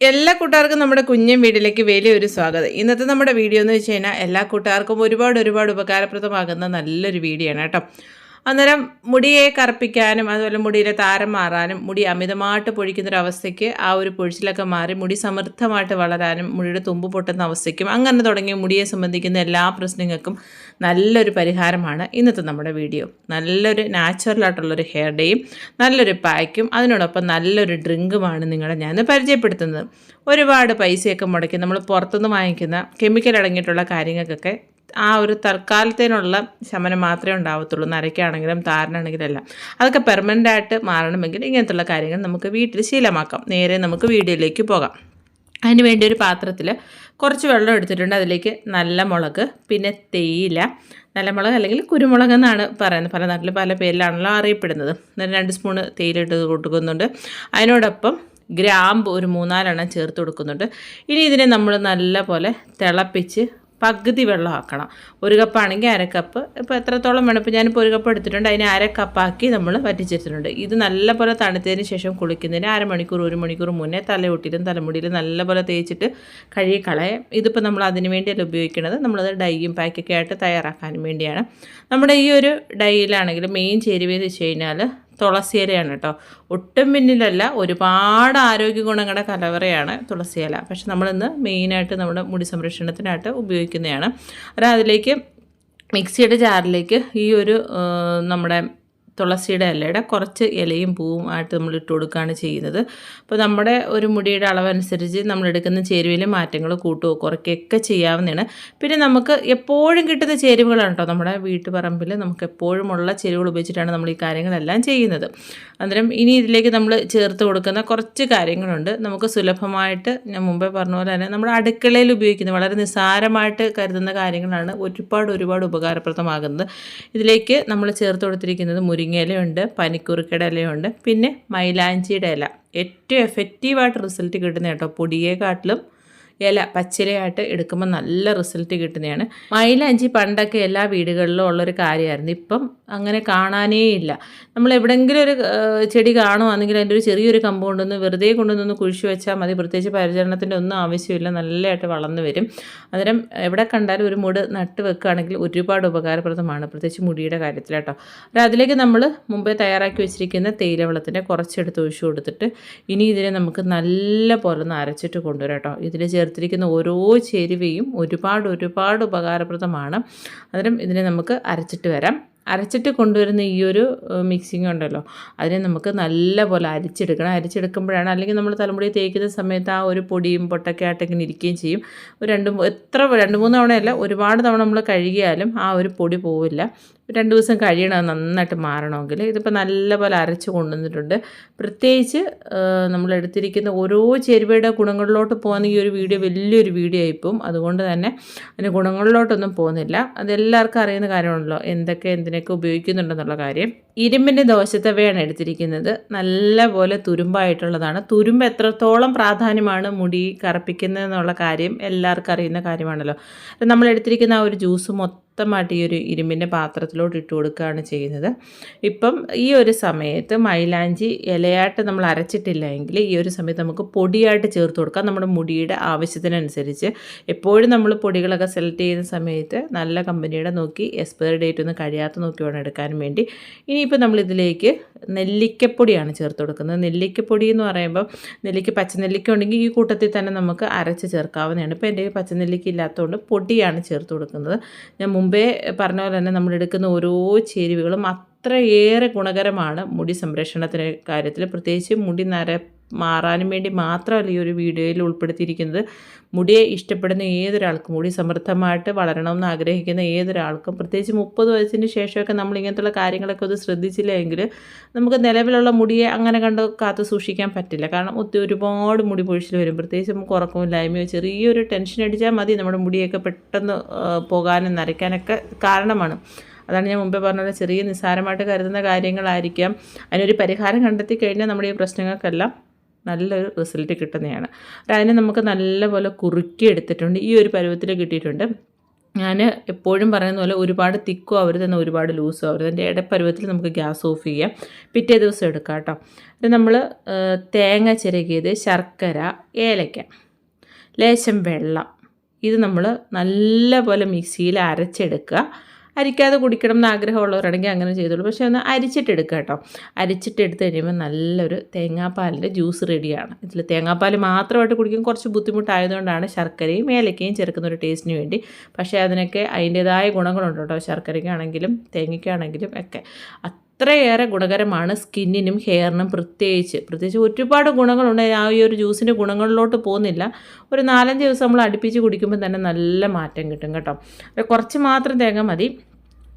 എല്ലാ കൂട്ടുകാർക്കും നമ്മുടെ കുഞ്ഞൻ വീട്ടിലേക്ക് വലിയൊരു സ്വാഗതം. ഇന്നത്തെ നമ്മുടെ വീഡിയോ എന്ന് വെച്ച് കഴിഞ്ഞാൽ എല്ലാ കൂട്ടുകാർക്കും ഒരുപാട് ഒരുപാട് ഉപകാരപ്രദമാകുന്ന നല്ലൊരു വീഡിയോ ആണ് കേട്ടോ. അന്നേരം മുടിയെ കറുപ്പിക്കാനും അതുപോലെ മുടിയിലെ താരം മാറാനും മുടി അമിതമായിട്ട് പൊഴിക്കുന്നൊരവസ്ഥയ്ക്ക് ആ ഒരു പൊഴിച്ചിലൊക്കെ മാറി മുടി സമൃദ്ധമായിട്ട് വളരാനും മുടിയുടെ തുമ്പ് പൊട്ടുന്ന അവസ്ഥയ്ക്കും അങ്ങനെ തുടങ്ങിയ മുടിയെ സംബന്ധിക്കുന്ന എല്ലാ പ്രശ്നങ്ങൾക്കും നല്ലൊരു പരിഹാരമാണ് ഇന്നത്തെ നമ്മുടെ വീഡിയോ. നല്ലൊരു നാച്ചുറലായിട്ടുള്ളൊരു ഹെയർ ഡേയും നല്ലൊരു പാക്കും അതിനോടൊപ്പം നല്ലൊരു ഡ്രിങ്കുമാണ് നിങ്ങളെ ഞാൻ പരിചയപ്പെടുത്തുന്നത്. ഒരുപാട് പൈസയൊക്കെ മുടക്കി നമ്മൾ പുറത്തുനിന്ന് വാങ്ങിക്കുന്ന കെമിക്കൽ അടങ്ങിയിട്ടുള്ള കാര്യങ്ങൾക്കൊക്കെ ആ ഒരു തൽക്കാലത്തേനുള്ള ശമനം മാത്രമേ ഉണ്ടാവത്തുള്ളൂ. നരയ്ക്കാണെങ്കിലും താരനാണെങ്കിലും എല്ലാം അതൊക്കെ പെർമനന്റ് ആയിട്ട് മാറണമെങ്കിൽ ഇങ്ങനത്തുള്ള കാര്യങ്ങൾ നമുക്ക് വീട്ടിൽ ശീലമാക്കാം. നേരെ നമുക്ക് വീഡിയോയിലേക്ക് പോകാം. അതിന് വേണ്ടി ഒരു പാത്രത്തിൽ കുറച്ച് വെള്ളം എടുത്തിട്ടുണ്ട്. അതിലേക്ക് നല്ല മുളക് പിന്നെ തേയില നല്ല മുളക് അല്ലെങ്കിൽ കുരുമുളക് എന്നാണ് പറയുന്നത്. പല നാട്ടിൽ പല പേരിലാണല്ലോ അറിയപ്പെടുന്നത്. എന്നിട്ട് രണ്ട് സ്പൂണ് തേയില ഇട്ട് കൊടുക്കുന്നുണ്ട്. അതിനോടൊപ്പം ഗ്രാമ്പ് ഒരു മൂന്നാലെണ്ണം ചേർത്ത് കൊടുക്കുന്നുണ്ട്. ഇനി ഇതിനെ നമ്മൾ നല്ല പോലെ തിളപ്പിച്ച് പകുതി വെള്ളമാക്കണം ഒരു കപ്പാണെങ്കിൽ അര കപ്പ് ഇപ്പോൾ എത്രത്തോളം വേണം? ഇപ്പോൾ ഞാനിപ്പോൾ ഒരു കപ്പ് എടുത്തിട്ടുണ്ട്. അതിന് അര കപ്പാക്കി നമ്മൾ വറ്റിച്ചെടുത്തിട്ടുണ്ട് ഇത് നല്ലപോലെ തണുത്തതിന് ശേഷം കുളിക്കുന്നതിന് അരമണിക്കൂർ ഒരു മണിക്കൂർ മുന്നേ തലയൊട്ടിയിലും തലമുടിയിലും നല്ലപോലെ തേച്ചിട്ട് കഴുകി കളയാം ഇതിപ്പോൾ നമ്മൾ അതിന് വേണ്ടിയല്ല ഉപയോഗിക്കുന്നത് നമ്മളത് ഡൈയും പാക്കൊക്കെ ആയിട്ട് തയ്യാറാക്കാനും വേണ്ടിയാണ്. നമ്മുടെ ഈ ഒരു ഡൈയിലാണെങ്കിൽ മെയിൻ ചേരുവയെന്ന് വെച്ച് കഴിഞ്ഞാൽ തുളസിയിലയാണ് കേട്ടോ. ഒട്ടും പിന്നിലല്ല ഒരുപാട് ആരോഗ്യ ഗുണങ്ങളുടെ കലവറയാണ് തുളസിയില. പക്ഷെ നമ്മളിന്ന് മെയിനായിട്ട് നമ്മുടെ മുടി സംരക്ഷണത്തിനായിട്ട് ഉപയോഗിക്കുന്നതാണ്. അതിലേക്ക് മിക്സിയുടെ ജാറിലേക്ക് ഈ ഒരു നമ്മുടെ തുളസിയുടെ ഇലയുടെ കുറച്ച് ഇലയും പൂവും ആയിട്ട് നമ്മൾ ഇട്ട് കൊടുക്കുകയാണ് ചെയ്യുന്നത്. അപ്പോൾ നമ്മുടെ ഒരു മുടിയുടെ അളവനുസരിച്ച് നമ്മൾ എടുക്കുന്ന ചേരുവയിൽ മാറ്റങ്ങൾ കൂട്ടുകയോ കുറയ്ക്കുകയൊക്കെ ചെയ്യാവുന്നതാണ്. പിന്നെ നമുക്ക് എപ്പോഴും കിട്ടുന്ന ചേരുവകളാണ് കേട്ടോ. നമ്മുടെ വീട്ടുപറമ്പിൽ നമുക്ക് എപ്പോഴും ഉള്ള ചേരുവകൾ ഉപയോഗിച്ചിട്ടാണ് നമ്മൾ ഈ കാര്യങ്ങളെല്ലാം ചെയ്യുന്നത്. അന്നേരം ഇനി ഇതിലേക്ക് നമ്മൾ ചേർത്ത് കൊടുക്കുന്ന കുറച്ച് കാര്യങ്ങളുണ്ട്. നമുക്ക് സുലഭമായിട്ട് ഞാൻ മുമ്പേ പറഞ്ഞ പോലെ തന്നെ നമ്മുടെ അടുക്കളയിൽ ഉപയോഗിക്കുന്ന വളരെ നിസ്സാരമായിട്ട് കരുതുന്ന കാര്യങ്ങളാണ് ഒരുപാട് ഒരുപാട് ഉപകാരപ്രദമാകുന്നത്. ഇതിലേക്ക് നമ്മൾ ചേർത്ത് കൊടുത്തിരിക്കുന്നത് മുരിങ്ങ മുരിങ്ങയിലയുണ്ട് പനിക്കുറുക്കയുടെ ഇലയുണ്ട് പിന്നെ മൈലാഞ്ചിയുടെ ഇല. ഏറ്റവും എഫക്റ്റീവായിട്ട് റിസൾട്ട് കിട്ടുന്ന കേട്ടോ പൊടിയേക്കാട്ടിലും ഇല പച്ചിലയായിട്ട് എടുക്കുമ്പോൾ നല്ല റിസൾട്ട് കിട്ടുന്നതാണ്. മൈലാഞ്ചി പണ്ടൊക്കെ എല്ലാ വീടുകളിലും ഉള്ളൊരു കാര്യമായിരുന്നു. ഇപ്പം അങ്ങനെ കാണാനേ ഇല്ല. നമ്മൾ എവിടെയെങ്കിലും ഒരു ചെടി കാണുവാണെങ്കിൽ അതിന്റെ ഒരു ചെറിയൊരു കമ്പൗണ്ട് ഒന്ന് വെറുതെ കൊണ്ടുവന്നൊന്ന് കുഴിച്ചു വെച്ചാൽ മതി. പ്രത്യേകിച്ച് പരിചരണത്തിന്റെ ഒന്നും ആവശ്യമില്ല. നല്ലതായിട്ട് വളർന്നു വരും. അന്നേരം എവിടെ കണ്ടാലും ഒരു മുട് നട്ട് വെക്കുകയാണെങ്കിൽ ഒരുപാട് ഉപകാരപ്രദമാണ്. പ്രത്യേകിച്ച് മുടിയുടെ കാര്യത്തിൽ കേട്ടോ. അപ്പോൾ അതിലേക്ക് നമ്മൾ മുമ്പേ തയ്യാറാക്കി വെച്ചിരിക്കുന്ന തേയില വെള്ളത്തിന്റെ കുറച്ചെടുത്ത് ഒഴിച്ചു കൊടുത്തിട്ട് ഇനി ഇതിനെ നമുക്ക് നല്ല പോലെ ഒന്ന് അരച്ചിട്ട് കൊണ്ടുവരാം കേട്ടോ. ഇതിൽ ചേർത്തിരിക്കുന്ന ഓരോ ചേരുവയും ഒരുപാട് ഒരുപാട് ഉപകാരപ്രദമാണ്. അന്നേരം ഇതിനെ നമുക്ക് അരച്ചിട്ട് വരാം. അരച്ചിട്ട് കൊണ്ടുവരുന്ന ഈ ഒരു മിക്സിങ് ഉണ്ടല്ലോ. അതിനെ നമുക്ക് നല്ല പോലെ അരിച്ചെടുക്കണം. അരിച്ചെടുക്കുമ്പോഴാണ് അല്ലെങ്കിൽ നമ്മൾ തലമുടി തേക്കുന്ന സമയത്ത് ആ ഒരു പൊടിയും പൊട്ടൊക്കെ ആയിട്ട് ഇങ്ങനെ ഇരിക്കുകയും ചെയ്യും. ഒരു രണ്ട് എത്ര രണ്ട് മൂന്ന് തവണയല്ല ഒരുപാട് തവണ നമ്മൾ കഴുകിയാലും ആ ഒരു പൊടി പോവില്ല. രണ്ട് ദിവസം കഴിയണം നന്നായിട്ട് മാറണമെങ്കിൽ. ഇതിപ്പോൾ നല്ലപോലെ അരച്ച് കൊണ്ടുവന്നിട്ടുണ്ട്. പ്രത്യേകിച്ച് നമ്മൾ എടുത്തിരിക്കുന്ന ഓരോ ചേരുവയുടെ ഗുണങ്ങളിലോട്ട് പോകുന്ന ഈ ഒരു വീഡിയോ വലിയൊരു വീഡിയോ ആയിപ്പോവും അതുകൊണ്ട് തന്നെ അതിന് ഗുണങ്ങളിലോട്ടൊന്നും പോകുന്നില്ല. അതെല്ലാവർക്കും അറിയുന്ന കാര്യമാണല്ലോ എന്തൊക്കെ എന്തിനൊക്കെ ഉപയോഗിക്കുന്നുണ്ടെന്നുള്ള കാര്യം. ഇരുമ്പിന്റെ ദോശത്തവയാണ് എടുത്തിരിക്കുന്നത്. നല്ലപോലെ തുരുമ്പായിട്ടുള്ളതാണ്. തുരുമ്പ് എത്രത്തോളം പ്രാധാന്യമാണ് മുടി കറുപ്പിക്കുന്നതെന്നുള്ള കാര്യം എല്ലാവർക്കും അറിയുന്ന കാര്യമാണല്ലോ. നമ്മൾ എടുത്തിരിക്കുന്ന ആ ഒരു ജ്യൂസ് മൊത്തം മൊത്തമായിട്ട് ഈ ഒരു ഇരുമ്പിന്റെ പാത്രത്തിലോട്ട് ഇട്ട് കൊടുക്കുകയാണ് ചെയ്യുന്നത്. ഇപ്പം ഈ ഒരു സമയത്ത് മൈലാഞ്ചി ഇലയായിട്ട് നമ്മൾ അരച്ചിട്ടില്ല എങ്കിൽ ഈ ഒരു സമയത്ത് നമുക്ക് പൊടിയായിട്ട് ചേർത്ത് കൊടുക്കാം. നമ്മുടെ മുടിയുടെ ആവശ്യത്തിനനുസരിച്ച് എപ്പോഴും നമ്മൾ പൊടികളൊക്കെ സെലക്ട് ചെയ്യുന്ന സമയത്ത് നല്ല കമ്പനിയുടെ നോക്കി എക്സ്പയറി ഡേറ്റ് ഒന്നും കഴിയാത്ത നോക്കി വേണം എടുക്കാൻ വേണ്ടി. ഇനിയിപ്പോൾ നമ്മളിതിലേക്ക് നെല്ലിക്കപ്പൊടിയാണ് ചേർത്ത് കൊടുക്കുന്നത്. നെല്ലിക്കപ്പൊടി എന്ന് പറയുമ്പോൾ നെല്ലിക്ക പച്ചനെല്ലിക്ക ഉണ്ടെങ്കിൽ ഈ കൂട്ടത്തിൽ തന്നെ നമുക്ക് അരച്ച് ചേർക്കാവുന്നതാണ്. ഇപ്പോൾ എന്റെ പച്ചനെല്ലിക്ക ഇല്ലാത്തതുകൊണ്ട് പൊടിയാണ് ചേർത്ത് കൊടുക്കുന്നത്. ഞാൻ മുമ്പേ പറഞ്ഞ പോലെ തന്നെ നമ്മൾ എടുക്കുന്ന ഓരോ ചേരുവകളും അത്രയേറെ ഗുണകരമാണ് മുടി സംരക്ഷണത്തിന്റെ കാര്യത്തിൽ. പ്രത്യേകിച്ച് മുടി നര മാറാനും വേണ്ടി മാത്രമല്ല ഈ ഒരു വീഡിയോയിൽ ഉൾപ്പെടുത്തിയിരിക്കുന്നത്. മുടിയെ ഇഷ്ടപ്പെടുന്ന ഏതൊരാൾക്കും മുടി സമൃദ്ധമായിട്ട് വളരണമെന്ന് ആഗ്രഹിക്കുന്ന ഏതൊരാൾക്കും പ്രത്യേകിച്ച് മുപ്പത് വയസ്സിന് ശേഷമൊക്കെ നമ്മൾ ഇങ്ങനത്തുള്ള കാര്യങ്ങളൊക്കെ ഒന്ന് ശ്രദ്ധിച്ചില്ലെങ്കിൽ നമുക്ക് നിലവിലുള്ള മുടിയെ അങ്ങനെ കണ്ട് കാത്തു സൂക്ഷിക്കാൻ പറ്റില്ല. കാരണം ഒത്തിരി ഒരുപാട് മുടി പൊഴിച്ചിൽ വരും. പ്രത്യേകിച്ച് നമുക്ക് ഉറക്കമില്ലായ്മയോ ചെറിയൊരു ടെൻഷൻ അടിച്ചാൽ മതി നമ്മുടെ മുടിയൊക്കെ പെട്ടെന്ന് പോകാനും നരയ്ക്കാനൊക്കെ കാരണമാണ്. അതാണ് ഞാൻ മുമ്പേ പറഞ്ഞത്. ചെറിയ നിസ്സാരമായിട്ട് കരുതുന്ന കാര്യങ്ങളായിരിക്കാം. അതിനൊരു പരിഹാരം കണ്ടെത്തി കഴിഞ്ഞാൽ നമ്മുടെ ഈ പ്രശ്നങ്ങൾക്കെല്ലാം നല്ലൊരു റിസൾട്ട് കിട്ടുന്നതാണ്. അതിനെ നമുക്ക് നല്ലപോലെ കുറുക്കി എടുത്തിട്ടുണ്ട്. ഈ ഒരു പരുവത്തിൽ കിട്ടിയിട്ടുണ്ട്. ഞാൻ എപ്പോഴും പറയുന്ന പോലെ ഒരുപാട് തിക്കും ആവരുത് എന്നാൽ ഒരുപാട് ലൂസും ആവരുത് എന്റെ ഇടപ്പരുവത്തിൽ നമുക്ക് ഗ്യാസ് ഓഫ് ചെയ്യാം. പിറ്റേ ദിവസം എടുക്കാം കേട്ടോ. ഇത് നമ്മൾ തേങ്ങ ചിരകിയത് ശർക്കര ഏലക്ക ലേശം വെള്ളം. ഇത് നമ്മൾ നല്ലപോലെ മിക്സിയിൽ അരച്ചെടുക്കുക. അരിക്കാതെ കുടിക്കണം എന്ന് ആഗ്രഹമുള്ളവരാണെങ്കിൽ അങ്ങനെ ചെയ്തോളൂ. പക്ഷേ ഒന്ന് അരിച്ചിട്ടെടുക്കുക കേട്ടോ. അരിച്ചിട്ടെടുത്ത് കഴിയുമ്പോൾ നല്ലൊരു തേങ്ങാപ്പാലിന്റെ ജ്യൂസ് റെഡിയാണ്. ഇതിൽ തേങ്ങാപ്പാൽ മാത്രമായിട്ട് കുടിക്കാൻ കുറച്ച് ബുദ്ധിമുട്ടായതുകൊണ്ടാണ് ശർക്കരയും ഏലക്കയും ചേർക്കുന്ന ഒരു ടേസ്റ്റിന് വേണ്ടി. പക്ഷേ അതിനൊക്കെ അതിന്റേതായ ഗുണങ്ങളുണ്ട് കേട്ടോ. ശർക്കരയ്ക്കാണെങ്കിലും തേങ്ങയ്ക്കാണെങ്കിലും ഒക്കെ. അത്രയേറെ ഗുണകരമാണ് സ്കിന്നിനും ഹെയറിനും പ്രത്യേകിച്ച്. പ്രത്യേകിച്ച് ഒരുപാട് ഗുണങ്ങളുണ്ട്. ആ ഈ ഒരു ജ്യൂസിന്റെ ഗുണങ്ങളിലോട്ട് പോകുന്നില്ല. ഒരു നാലഞ്ച് ദിവസം നമ്മൾ അടുപ്പിച്ച് കുടിക്കുമ്പോൾ തന്നെ നല്ല മാറ്റം കിട്ടും കേട്ടോ. കുറച്ച് മാത്രം തേങ്ങ മതി.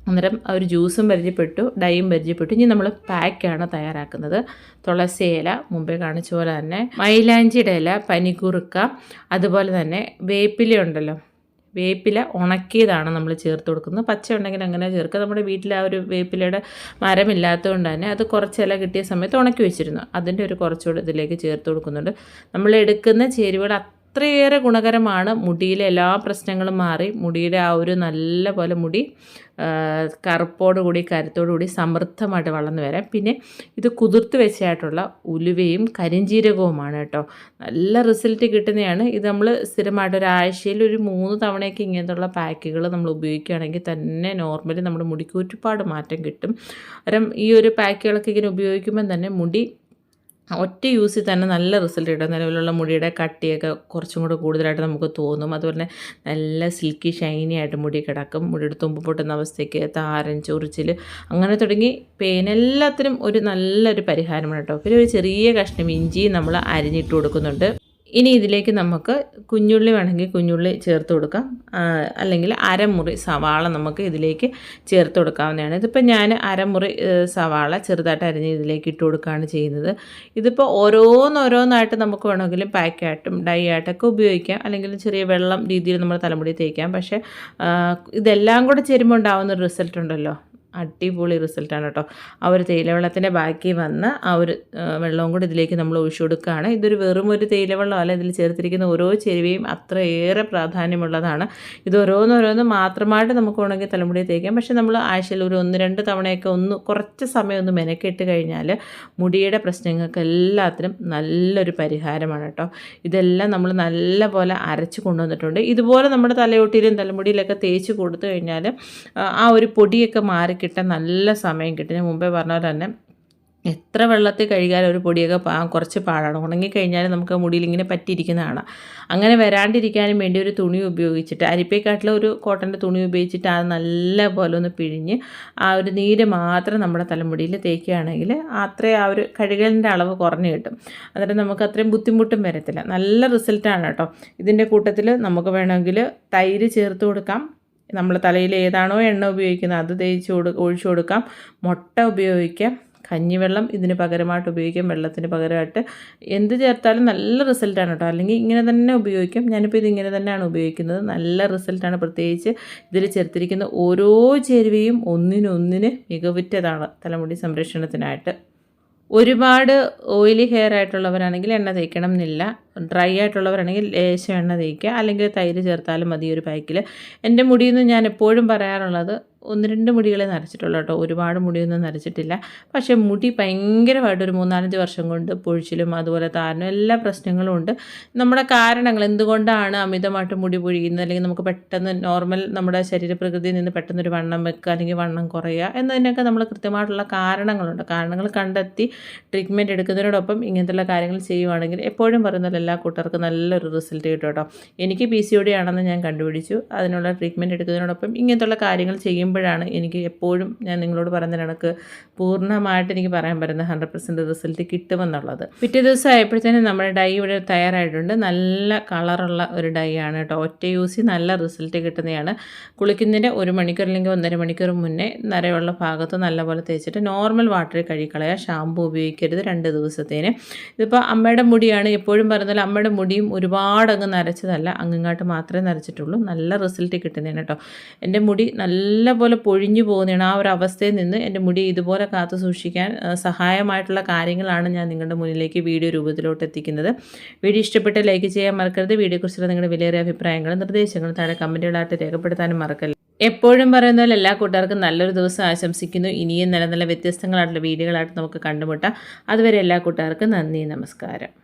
അന്നേരം ഒരു ജ്യൂസും പരിചയപ്പെട്ടു ഡൈയും പരിചയപ്പെട്ടു. ഇനി നമ്മൾ പാക്കാണ് തയ്യാറാക്കുന്നത്. തുളസി ഇല മുമ്പേ കാണിച്ച പോലെ തന്നെ മൈലാഞ്ചിയുടെ ഇല പനിക്കുറുക്ക അതുപോലെ തന്നെ വേപ്പില ഉണ്ടല്ലോ. വേപ്പില ഉണക്കിയതാണ് നമ്മൾ ചേർത്ത് കൊടുക്കുന്നത്. പച്ച ഉണ്ടെങ്കിൽ അങ്ങനെ ചേർക്കുക. നമ്മുടെ വീട്ടിൽ ആ ഒരു വേപ്പിലയുടെ മരമില്ലാത്തതുകൊണ്ട് തന്നെ അത് കുറച്ച് ഇല കിട്ടിയ സമയത്ത് ഉണക്കി വെച്ചിരുന്നു. അതിന്റെ ഒരു കുറച്ചുകൂടെ ഇതിലേക്ക് ചേർത്ത് കൊടുക്കുന്നുണ്ട്. നമ്മൾ എടുക്കുന്ന ചേരുവകൾ അത്രയേറെ ഗുണകരമാണ് മുടിയിലെ എല്ലാ പ്രശ്നങ്ങളും മാറി മുടിയുടെ ആ ഒരു നല്ല പോലെ മുടി കറുപ്പോടുകൂടി കരുത്തോടുകൂടി സമൃദ്ധമായിട്ട് വളർന്നു വരാം പിന്നെ ഇത് കുതിർത്ത് വെച്ചായിട്ടുള്ള ഉലുവയും കരിഞ്ചീരകവുമാണ് കേട്ടോ. നല്ല റിസൾട്ട് കിട്ടുന്നതാണ്. ഇത് നമ്മൾ സ്ഥിരമായിട്ട് ഒരാഴ്ചയിൽ ഒരു മൂന്ന് തവണയൊക്കെ ഇങ്ങനത്തുള്ള പാക്കുകൾ നമ്മൾ ഉപയോഗിക്കുകയാണെങ്കിൽ തന്നെ നോർമലി നമ്മുടെ മുടിക്ക് ഒരുപാട് മാറ്റം കിട്ടും. കാരണം ഈ ഒരു പാക്കുകളൊക്കെ ഇങ്ങനെ ഉപയോഗിക്കുമ്പം തന്നെ മുടി ഒറ്റ യൂസിൽ തന്നെ നല്ല റിസൾട്ട് കിട്ടും. നിലവിലുള്ള മുടിയുടെ കട്ടിയൊക്കെ കുറച്ചും കൂടെ കൂടുതലായിട്ട് നമുക്ക് തോന്നും. അതുപോലെ തന്നെ നല്ല സിൽക്കി ഷൈനി ആയിട്ട് മുടി കിടക്കും. മുടിയുടെ തുമ്പ് പൊട്ടുന്ന അവസ്ഥയ്ക്ക് താരൻ ചൊറിച്ചിൽ അങ്ങനെ തുടങ്ങി പേനെല്ലാത്തിനും ഒരു നല്ലൊരു പരിഹാരമാണ് കേട്ടോ. പിന്നെ ഒരു ചെറിയ കഷ്ണം ഇഞ്ചി നമ്മൾ അരിഞ്ഞിട്ട് കൊടുക്കുന്നുണ്ട്. ഇനി ഇതിലേക്ക് നമുക്ക് കുഞ്ഞുള്ളി വേണമെങ്കിൽ കുഞ്ഞുള്ളി ചേർത്ത് കൊടുക്കാം. അല്ലെങ്കിൽ അരമുറി സവാള നമുക്ക് ഇതിലേക്ക് ചേർത്ത് കൊടുക്കാവുന്നതാണ്. ഇതിപ്പോൾ ഞാൻ അരമുറി സവാള ചെറുതായിട്ട് അരിഞ്ഞ് ഇതിലേക്ക് ഇട്ട് കൊടുക്കുകയാണ് ചെയ്യുന്നത്. ഇതിപ്പോൾ ഓരോന്നോരോന്നായിട്ട് നമുക്ക് വേണമെങ്കിലും പാക്കായിട്ടും ഡൈ ആയിട്ടൊക്കെ ഉപയോഗിക്കാം. അല്ലെങ്കിൽ ചെറിയ വെള്ളം രീതിയിൽ നമ്മൾ തലമുടി തേക്കാം. പക്ഷേ ഇതെല്ലാം കൂടെ ചേരുമ്പോൾ ഉണ്ടാകുന്ന റിസൾട്ട് ഉണ്ടല്ലോ. അടിപൊളി റിസൾട്ടാണ് കേട്ടോ. ആ ഒരു തേയിലവെള്ളത്തിന്റെ ബാക്കി വന്ന് ആ ഒരു വെള്ളവും കൂടി ഇതിലേക്ക് നമ്മൾ ഒഴിച്ചു കൊടുക്കുകയാണ്. ഇതൊരു വെറും ഒരു തേയിലവെള്ളം അല്ല ഇതിൽ ചേർത്തിരിക്കുന്ന ഓരോ ചെരുവയും അത്രയേറെ പ്രാധാന്യമുള്ളതാണ്. ഇത് ഓരോന്നോരോന്ന് മാത്രമായിട്ട് നമുക്ക് വേണമെങ്കിൽ തലമുടി തേക്കാം. പക്ഷേ നമ്മൾ ആഴ്ചയിൽ ഒരു ഒന്ന് രണ്ട് തവണയൊക്കെ ഒന്ന് കുറച്ച് സമയം ഒന്ന് മെനക്കെട്ട് കഴിഞ്ഞാൽ മുടിയുടെ പ്രശ്നങ്ങൾക്ക് എല്ലാത്തിനും നല്ലൊരു പരിഹാരമാണ് കേട്ടോ. ഇതെല്ലാം നമ്മൾ നല്ല പോലെ അരച്ച് കൊണ്ടുവന്നിട്ടുണ്ട്. ഇതുപോലെ നമ്മുടെ തലയോട്ടിയിലും തലമുടിയിലൊക്കെ തേച്ച് കൊടുത്തു കഴിഞ്ഞാൽ ആ ഒരു പൊടിയൊക്കെ മാറി കിട്ടാൻ നല്ല സമയം കിട്ടും. ഞാൻ മുമ്പേ പറഞ്ഞ പോലെ തന്നെ എത്ര വെള്ളത്തിൽ കഴുകാൻ ഒരു പൊടിയൊക്കെ കുറച്ച് പാടാണ്. ഉണങ്ങിക്കഴിഞ്ഞാൽ നമുക്ക് മുടിയിൽ ഇങ്ങനെ പറ്റിയിരിക്കുന്നതാണ് അങ്ങനെ വരാണ്ടിരിക്കാനും വേണ്ടി ഒരു തുണി ഉപയോഗിച്ചിട്ട് അരിപ്പേക്കാട്ടിലെ ഒരു കോട്ടന്റെ തുണി ഉപയോഗിച്ചിട്ട് അത് നല്ല പോലെ ഒന്ന് പിഴിഞ്ഞ് ആ ഒരു നീര് മാത്രം നമ്മുടെ തലമുടിയിൽ തേക്കുകയാണെങ്കിൽ അത്രയും ആ ഒരു കഴുകലിന്റെ അളവ് കുറഞ്ഞു കിട്ടും. അന്നേരം നമുക്ക് അത്രയും ബുദ്ധിമുട്ടും വരത്തില്ല. നല്ല റിസൾട്ടാണ് കേട്ടോ. ഇതിന്റെ കൂട്ടത്തിൽ നമുക്ക് വേണമെങ്കിൽ തൈര് ചേർത്ത് കൊടുക്കാം. നമ്മൾ തലയിൽ ഏതാണോ എണ്ണ ഉപയോഗിക്കുന്നത് അത് തേച്ച് കൊടു ഒഴിച്ചു കൊടുക്കാം. മുട്ട ഉപയോഗിക്കാം. കഞ്ഞിവെള്ളം ഇതിന് പകരമായിട്ട് ഉപയോഗിക്കാം. വെള്ളത്തിന് പകരമായിട്ട് എന്ത് ചേർത്താലും നല്ല റിസൾട്ടാണ് കേട്ടോ. അല്ലെങ്കിൽ ഇങ്ങനെ തന്നെ ഉപയോഗിക്കാം. ഞാനിപ്പോൾ ഇതിങ്ങനെ തന്നെയാണ് ഉപയോഗിക്കുന്നത്. നല്ല റിസൾട്ടാണ് പ്രത്യേകിച്ച് ഇതിൽ ചേർത്തിരിക്കുന്ന ഓരോ ചേരുവയും ഒന്നിനൊന്നിന് മികവുറ്റതാണ് തലമുടി സംരക്ഷണത്തിനായിട്ട്. ഒരുപാട് ഓയിലി ഹെയർ ആയിട്ടുള്ളവരാണെങ്കിൽ എണ്ണ തേക്കണം എന്നില്ല ഡ്രൈ ആയിട്ടുള്ളവരാണെങ്കിൽ ലേശം എണ്ണ തേക്കുക. അല്ലെങ്കിൽ തൈര് ചേർത്താലും മതി ഒരു പാക്കിൽ എന്റെ മുടിയിൽ ഞാൻ എപ്പോഴും പറയാറുള്ളത് ഒന്ന് രണ്ട് മുടികളെ നരച്ചിട്ടുള്ളൂ കേട്ടോ. ഒരുപാട് മുടിയൊന്നും നരച്ചിട്ടില്ല. പക്ഷേ മുടി ഭയങ്കരമായിട്ട് ഒരു മൂന്നാലഞ്ച് വർഷം കൊണ്ട് പൊഴിച്ചിലും അതുപോലെ താരനും എല്ലാ പ്രശ്നങ്ങളും ഉണ്ട്. നമ്മുടെ കാരണങ്ങൾ എന്തുകൊണ്ടാണ് അമിതമായിട്ട് മുടി പൊഴിയുന്നത്? അല്ലെങ്കിൽ നമുക്ക് പെട്ടെന്ന് നോർമൽ നമ്മുടെ ശരീരപ്രകൃതിയിൽ നിന്ന് പെട്ടെന്ന് ഒരു വണ്ണം വെക്കുക അല്ലെങ്കിൽ വണ്ണം കുറയുക എന്നതിനൊക്കെ നമ്മൾ കൃത്യമായിട്ടുള്ള കാരണങ്ങളുണ്ട്. കാരണങ്ങൾ കണ്ടെത്തി ട്രീറ്റ്മെന്റ് എടുക്കുന്നതിനോടൊപ്പം ഇങ്ങനത്തെയുള്ള കാര്യങ്ങൾ ചെയ്യുവാണെങ്കിൽ എപ്പോഴും പറയുന്നത് എല്ലാ കൂട്ടർക്കും നല്ലൊരു റിസൾട്ട് കിട്ടും കേട്ടോ. എനിക്ക് പി സി ഒ ഡി ആണെന്ന് ഞാൻ കണ്ടുപിടിച്ചു. അതിനുള്ള ട്രീറ്റ്മെന്റ് എടുക്കുന്നതിനോടൊപ്പം ഇങ്ങനത്തെയുള്ള കാര്യങ്ങൾ ചെയ്യുമ്പോഴാണ് എനിക്ക് എപ്പോഴും ഞാൻ നിങ്ങളോട് പറഞ്ഞ കണക്ക് പൂർണമായിട്ട് എനിക്ക് പറയാൻ പറ്റുന്ന ഹൺഡ്രഡ് പെർസെന്റ് റിസൾട്ട് കിട്ടുമെന്നുള്ളത്. പിറ്റേ ദിവസം ആയപ്പോഴത്തേനും നമ്മുടെ ഡൈ ഇവിടെ തയ്യാറായിട്ടുണ്ട്. നല്ല കളറുള്ള ഒരു ഡൈ ആണ് കേട്ടോ. ഒറ്റ യൂസ് നല്ല റിസൾട്ട് കിട്ടുന്നതാണ്. കുളിക്കുന്നതിന്റെ ഒരു മണിക്കൂർ അല്ലെങ്കിൽ ഒന്നര മണിക്കൂർ മുന്നേ നരയുള്ള ഭാഗത്ത് നല്ലപോലെ തേച്ചിട്ട് നോർമൽ വാട്ടറിൽ കഴുകിക്കളയുക. ഷാമ്പു ഉപയോഗിക്കരുത് രണ്ട് ദിവസത്തേന്. ഇതിപ്പോൾ അമ്മയുടെ മുടിയാണ്. എപ്പോഴും എന്നാൽ അമ്മയുടെ മുടിയും ഒരുപാടങ്ങ് നരച്ചതല്ല. അങ്ങങ്ങാട്ട് മാത്രമേ നരച്ചിട്ടുള്ളൂ. നല്ല റിസൾട്ട് കിട്ടുന്നതാണ് കേട്ടോ. എന്റെ മുടി നല്ല പോലെ പൊഴിഞ്ഞു പോകുന്നതാണ് ആ ഒരു അവസ്ഥയിൽ നിന്ന് എന്റെ മുടി ഇതുപോലെ കാത്തു സൂക്ഷിക്കാൻ സഹായമായിട്ടുള്ള കാര്യങ്ങളാണ് ഞാൻ നിങ്ങളുടെ മുന്നിലേക്ക് വീഡിയോ രൂപത്തിലോട്ട് എത്തിക്കുന്നത്. വീഡിയോ ഇഷ്ടപ്പെട്ട് ലൈക്ക് ചെയ്യാൻ മറക്കരുത്. വീഡിയോയെക്കുറിച്ചുള്ള നിങ്ങളുടെ വിലയേറിയ അഭിപ്രായങ്ങളും നിർദ്ദേശങ്ങളും താഴെ കമന്റുകളായിട്ട് രേഖപ്പെടുത്താനും മറക്കല്ല എപ്പോഴും പറയുന്ന പോലെ എല്ലാ കൂട്ടുകാർക്കും നല്ലൊരു ദിവസം ആശംസിക്കുന്നു. ഇനിയും നല്ല നല്ല വ്യത്യസ്തങ്ങളായിട്ടുള്ള വീഡിയോകളായിട്ട് നമുക്ക് കണ്ടുമുട്ടാം. അതുവരെ എല്ലാ കൂട്ടുകാർക്കും നന്ദി നമസ്കാരം.